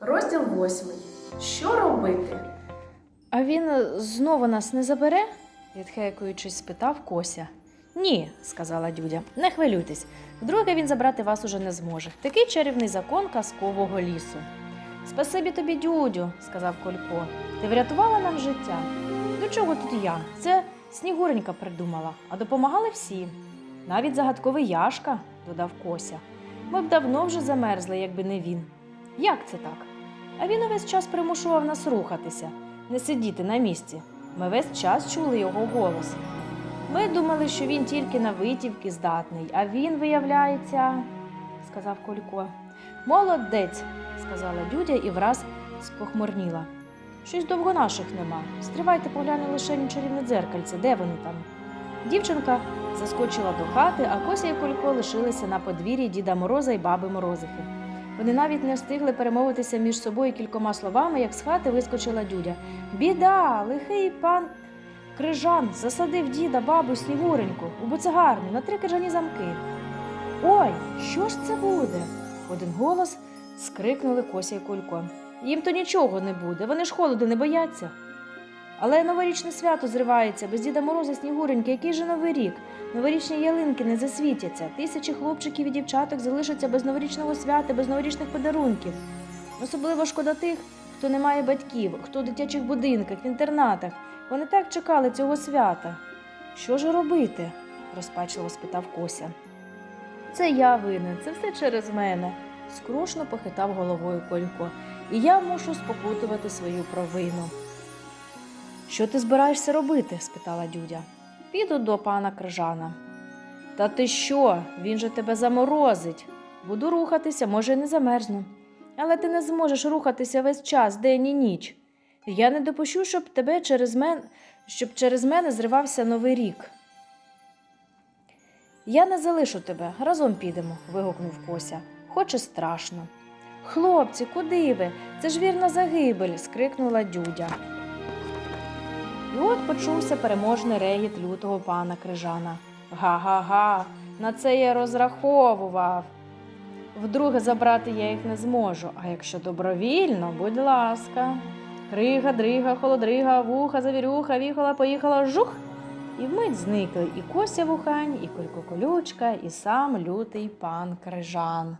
Розділ восьмий. Що робити? А він е, знову нас не забере? відхекуючись, спитав Кося. Ні, сказала Дюдя, не хвилюйтесь. Вдруге він забрати вас уже не зможе. Такий чарівний закон казкового лісу. Спасибі тобі, Дюдю, сказав Колько. Ти врятувала нам життя. До чого тут я? Це Снігуренька придумала, а допомагали всі. Навіть загадковий Яшка, додав Кося. Ми б давно вже замерзли, якби не він. Як це так? А він увесь час примушував нас рухатися, не сидіти на місці. Ми весь час чули його голос. Ми думали, що він тільки на витівки здатний, а він, виявляється, сказав Колько. Молодець, сказала Дюдя і враз спохмурніла. Щось довго наших нема. Стривайте, погляну лише чарівне дзеркальце, де вони там? Дівчинка заскочила до хати, а Кося і Колько лишилися на подвір'ї Діда Мороза і баби Морозихи. Вони навіть не встигли перемовитися між собою кількома словами, як з хати вискочила дюдя. Біда, лихий пан Крижан засадив діда, бабу, снігуреньку у буцегарню на три крижані замки. Ой, що ж це буде? Один голос скрикнули Кося і Колько. Їм то нічого не буде, вони ж холоду не бояться. Але новорічне свято зривається без Діда Мороза Снігуреньки, який же новий рік? Новорічні ялинки не засвітяться. Тисячі хлопчиків і дівчаток залишаться без новорічного свята, без новорічних подарунків. Особливо шкода тих, хто не має батьків, хто в дитячих будинках, в інтернатах. Вони так чекали цього свята. Що ж робити? розпачливо спитав Кося. Це я винен, це все через мене, скрушно похитав головою Колько. І я мушу спокутувати свою провину. Що ти збираєшся робити? спитала дюдя. Піду до пана Крижана. Та ти що? Він же тебе заморозить. Буду рухатися, може, й не замерзну. Але ти не зможеш рухатися весь час, день і ніч. Я не допущу, щоб тебе через мен... щоб через мене зривався новий рік. Я не залишу тебе, разом підемо, вигукнув Кося, хоч і страшно. Хлопці, куди ви? Це ж вірна загибель, скрикнула дюдя. І от почувся переможний регіт лютого пана Крижана. Га-га-га, на це я розраховував. Вдруге забрати я їх не зможу, а якщо добровільно, будь ласка. Крига, дрига, холодрига, вуха, завірюха, віхола, поїхала, жух. І вмить зникли і Кося Вухань, і Колько Колючка, і сам лютий пан Крижан.